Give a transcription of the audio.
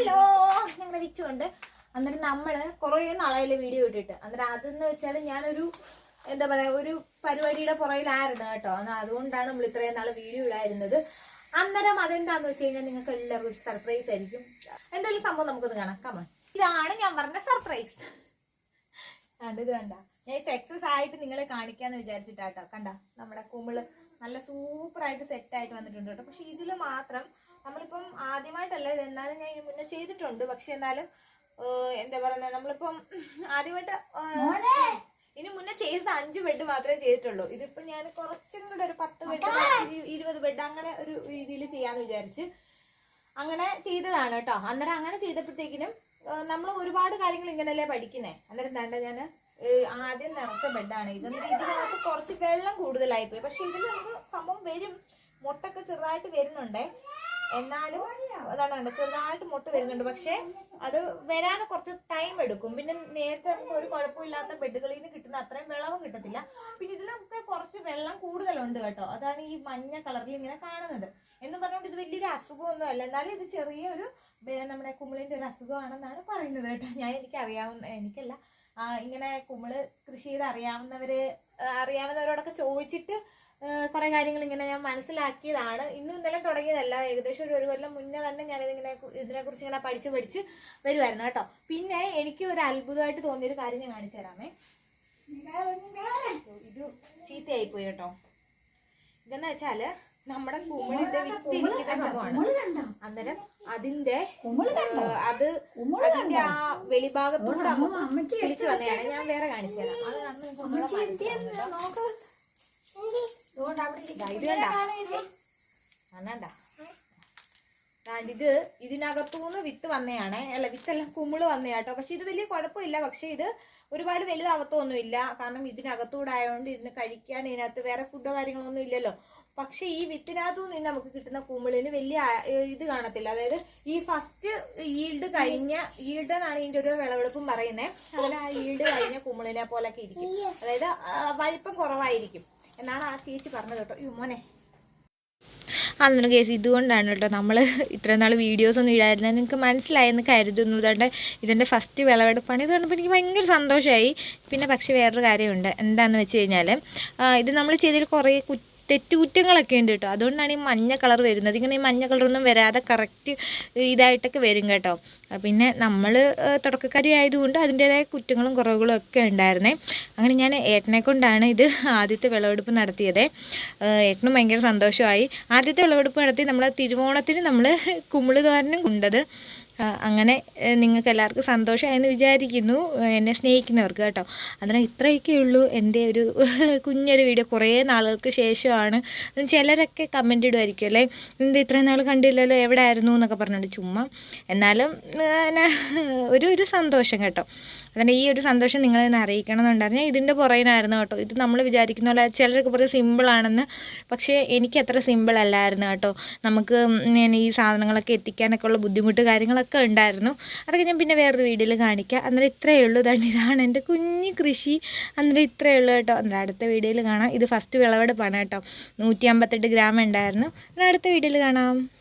Hello. ഞങ്ങൾ വിച്ചുണ്ട് അന്നേരം നമ്മൾ കുറേ നാളായാലും വീഡിയോ ഇട്ടിട്ട്. അന്നേരം അതെന്ന് വെച്ചാൽ ഞാനൊരു എന്താ പറയാ ഒരു പരിപാടിയുടെ പുറകിലായിരുന്നു കേട്ടോ. എന്നാൽ അതുകൊണ്ടാണ് നമ്മൾ ഇത്രയും നാൾ വീഡിയോ ഇടായിരുന്നത് അന്നേരം അതെന്താന്ന് വെച്ച് കഴിഞ്ഞാൽ നിങ്ങൾക്ക് എല്ലാവർക്കും ഒരു സർപ്രൈസ് ആയിരിക്കും. എന്തെങ്കിലും സംഭവം നമുക്കൊന്ന് കാണാം. ഇതാണ് ഞാൻ പറഞ്ഞ സർപ്രൈസ് കണ്ടത് കണ്ട. ഞാൻ സക്സസ് ആയിട്ട് നിങ്ങളെ കാണിക്കാന്ന് വിചാരിച്ചിട്ടാട്ടോ കണ്ട നമ്മുടെ കുമിൾ നല്ല സൂപ്പർ ആയിട്ട് സെറ്റ് ആയിട്ട് വന്നിട്ടുണ്ട് കേട്ടോ. പക്ഷെ ഇതിൽ മാത്രം ആദ്യമായിട്ടല്ല ഇത്. എന്നാലും ഞാൻ ഇതിന് മുന്നേ ചെയ്തിട്ടുണ്ട്. പക്ഷെ എന്നാലും എന്താ പറയുന്നത് നമ്മളിപ്പം ആദ്യമായിട്ട് ഇതിന് മുന്നേ ചെയ്തത് അഞ്ച് ബെഡ് മാത്രമേ ചെയ്തിട്ടുള്ളൂ. ഇതിപ്പോ ഞാൻ കുറച്ചും കൂടെ ഒരു പത്ത് ബെഡ് ഇരുപത് ബെഡ് അങ്ങനെ ഒരു രീതിയിൽ ചെയ്യാന്ന് വിചാരിച്ച് അങ്ങനെ ചെയ്തതാണ് കേട്ടോ. അന്നേരം അങ്ങനെ ചെയ്തപ്പോഴത്തേക്കിനും നമ്മൾ ഒരുപാട് കാര്യങ്ങൾ ഇങ്ങനല്ലേ പഠിക്കുന്നേ? അന്നേരം തണ്ട ഞാൻ ആദ്യം നിറച്ച ബെഡാണ് ഇത് ഇതിനകത്ത് കുറച്ച് വെള്ളം കൂടുതലായിപ്പോയി പക്ഷെ ഇതിൽ നമുക്ക് സംഭവം വരും. മുട്ടൊക്കെ ചെറുതായിട്ട് വരുന്നുണ്ടേ. എന്നാലും അതാണ് ചെറുതായിട്ട് മുട്ട വരുന്നുണ്ട്. പക്ഷെ അത് വരാൻ കുറച്ച് ടൈം എടുക്കും. പിന്നെ നേരത്തെ നമുക്ക് ഒരു കുഴപ്പമില്ലാത്ത ബെഡുകളിൽ നിന്ന് കിട്ടുന്ന അത്രയും വെള്ളവും കിട്ടത്തില്ല. പിന്നെ ഇതിലൊക്കെ കുറച്ച് വെള്ളം കൂടുതലുണ്ട് കേട്ടോ. അതാണ് ഈ മഞ്ഞ കളറിൽ ഇങ്ങനെ കാണുന്നത്. എന്ന് പറഞ്ഞുകൊണ്ട് ഇത് വലിയൊരു അസുഖമൊന്നും അല്ല. എന്നാലും ഇത് ചെറിയൊരു നമ്മുടെ കുമിളിന്റെ ഒരു അസുഖമാണെന്നാണ് പറയുന്നത് കേട്ടോ. ഞാൻ എനിക്ക് അറിയാവുന്ന എനിക്കല്ല ഇങ്ങനെ കുമിൾ കൃഷി ചെയ്ത് അറിയാവുന്നവര് അറിയാവുന്നവരോടൊക്കെ ചോദിച്ചിട്ട് കുറെ കാര്യങ്ങൾ ഇങ്ങനെ ഞാൻ മനസ്സിലാക്കിയതാണ്. ഇന്നും ഇന്നലെ തുടങ്ങിയതല്ല. ഏകദേശം ഒരു ഒരു കൊല്ലം മുന്നേ തന്നെ ഞാൻ ഇതിങ്ങനെ ഇതിനെ കുറിച്ച് ഇങ്ങനെ പഠിച്ച് പഠിച്ച് വരുമായിരുന്നു കേട്ടോ. പിന്നെ എനിക്ക് ഒരു അത്ഭുതമായിട്ട് തോന്നിയൊരു കാര്യം ഞാൻ കാണിച്ചു തരാമേ. ഇത് ചീത്തയായി പോയി കേട്ടോ. ഇതെന്ന് വെച്ചാൽ നമ്മുടെ കുമിളിന്റെ വിത്ത് ഇരിക്കുന്ന സംഭവമാണ്. അന്നേരം അതിന്റെ അത് അതിന്റെ ആ വെളിഭാഗത്തോടെ അമ്മ വിളിച്ചു വന്നതാണ്. ഞാൻ വേറെ കാണിച്ചു തരാം. അത് ഇത് കണ്ടാ? ഇത് ഇതിനകത്തുനിന്ന് വിത്ത് വന്നതാണ്. അല്ല വിത്തല്ല കുമിൾ വന്നയാട്ടോ. പക്ഷെ ഇത് വലിയ കുഴപ്പമില്ല. പക്ഷെ ഇത് ഒരുപാട് വലുതാവത്തൊന്നുമില്ല. കാരണം ഇതിനകത്തൂടെ ആയതുകൊണ്ട് ഇതിന് കഴിക്കാൻ ഇതിനകത്ത് വേറെ ഫുഡോ കാര്യങ്ങളോ ഒന്നും ഇല്ലല്ലോ. പക്ഷെ ഈ വിത്തിനകത്തു നിന്ന് നമുക്ക് കിട്ടുന്ന കുമിളിന് വലിയ ഇത് കാണത്തില്ല. അതായത് ഈ ഫസ്റ്റ് ഈൽഡ് കഴിഞ്ഞ ഈൽഡ് എന്നാണ് ഇതിന്റെ ഒരു വിളവെടുപ്പും പറയുന്നത് അതുപോലെ ആ ഈൽഡ് കഴിഞ്ഞ കുമിളിനെ പോലൊക്കെ ഇരിക്കും. അതായത് വലിപ്പം കുറവായിരിക്കും. എന്നാണ് ആ ചേച്ചി പറഞ്ഞത് കേട്ടോ. യു മോനെ. അന്നൊരു കേസ് ഇതുകൊണ്ടാണ് കേട്ടോ നമ്മൾ ഇത്രയും നാൾ വീഡിയോസൊന്നും ഇടായിരുന്നത് നിങ്ങൾക്ക് മനസ്സിലായെന്ന് കരുതുന്നു. അതുകൊണ്ട് ഇതിന്റെ ഫസ്റ്റ് വിളവെടുപ്പാണ്. ഇത് കണ്ടപ്പോൾ എനിക്ക് ഭയങ്കര സന്തോഷമായി പിന്നെ പക്ഷേ വേറൊരു കാര്യമുണ്ട്. എന്താണെന്ന് വെച്ച് കഴിഞ്ഞാൽ ഇത് നമ്മൾ ചെയ്തതിൽ കുറേ കു തെറ്റുകുറ്റങ്ങളൊക്കെ ഉണ്ട് കേട്ടോ. അതുകൊണ്ടാണ് ഈ മഞ്ഞ കളർ വരുന്നത്. ഇങ്ങനെ ഈ മഞ്ഞ കളറൊന്നും വരാതെ കറക്റ്റ് ഇതായിട്ടൊക്കെ വരും കേട്ടോ. പിന്നെ നമ്മൾ തുടക്കക്കാരി ആയതുകൊണ്ട് അതിന്റേതായ കുറ്റങ്ങളും കുറവുകളും ഒക്കെ ഉണ്ടായിരുന്നേ. അങ്ങനെ ഞാൻ ഏട്ടനെ കൊണ്ടാണ് ഇത് ആദ്യത്തെ വിളവെടുപ്പ് നടത്തിയത്. ഏട്ടനും ഭയങ്കര സന്തോഷമായി. ആദ്യത്തെ വിളവെടുപ്പ് നടത്തി നമ്മൾ തിരുവോണത്തിന് നമ്മൾ കുമിൾ തോരനും കൊണ്ടത് അങ്ങനെ നിങ്ങൾക്ക് എല്ലാവർക്കും സന്തോഷമായെന്ന് വിചാരിക്കുന്നു എന്നെ സ്നേഹിക്കുന്നവർക്ക് കേട്ടോ. അതിനാൽ ഇത്രയൊക്കെ ഉള്ളൂ. എന്റെ ഒരു കുഞ്ഞൊരു വീഡിയോ കുറേ നാളുകൾക്ക് ശേഷമാണ്. ചിലരൊക്കെ കമന്റ് ഇടുമായിരിക്കും അല്ലേ? എന്ത് ഇത്രയും നാൾ കണ്ടില്ലല്ലോ എവിടെ ആയിരുന്നു എന്നൊക്കെ പറഞ്ഞിട്ട് ചുമ്മാ. എന്നാലും ഒരു ഒരു സന്തോഷം കേട്ടോ. അതിന്റെ ഈ ഒരു സന്തോഷം നിങ്ങളെ ഒന്ന് അറിയിക്കണം എന്നുണ്ടായിരുന്നു ഇതിന്റെ പുറകിനായിരുന്നു കേട്ടോ. ഇത് നമ്മൾ വിചാരിക്കുന്ന പോലെ ചിലരൊക്കെ പറയും സിമ്പിളാണെന്ന് പക്ഷേ എനിക്ക് അത്ര സിമ്പിൾ അല്ലായിരുന്നു കേട്ടോ. നമുക്ക് ഞാൻ ഈ സാധനങ്ങളൊക്കെ എത്തിക്കാനൊക്കെ ഉള്ള ബുദ്ധിമുട്ട് കാര്യങ്ങളൊക്കെ ഉണ്ടായിരുന്നു. അതൊക്കെ ഞാൻ പിന്നെ വേറൊരു വീഡിയോയിൽ കാണിക്കാം. അന്നേരം ഇത്രയേ ഉള്ളൂ. ഇതാണ് ഇതാണ് എന്റെ കുഞ്ഞു കൃഷി. അന്നേരം ഇത്രയേ ഉള്ളൂ കേട്ടോ. അന്നേരം അടുത്ത വീഡിയോയിൽ കാണാം. ഇത് ഫസ്റ്റ് വിളവെടുപ്പാണ് കേട്ടോ. നൂറ്റി അമ്പത്തെട്ട് ഗ്രാം ഉണ്ടായിരുന്നു. അടുത്ത വീഡിയോയിൽ കാണാം.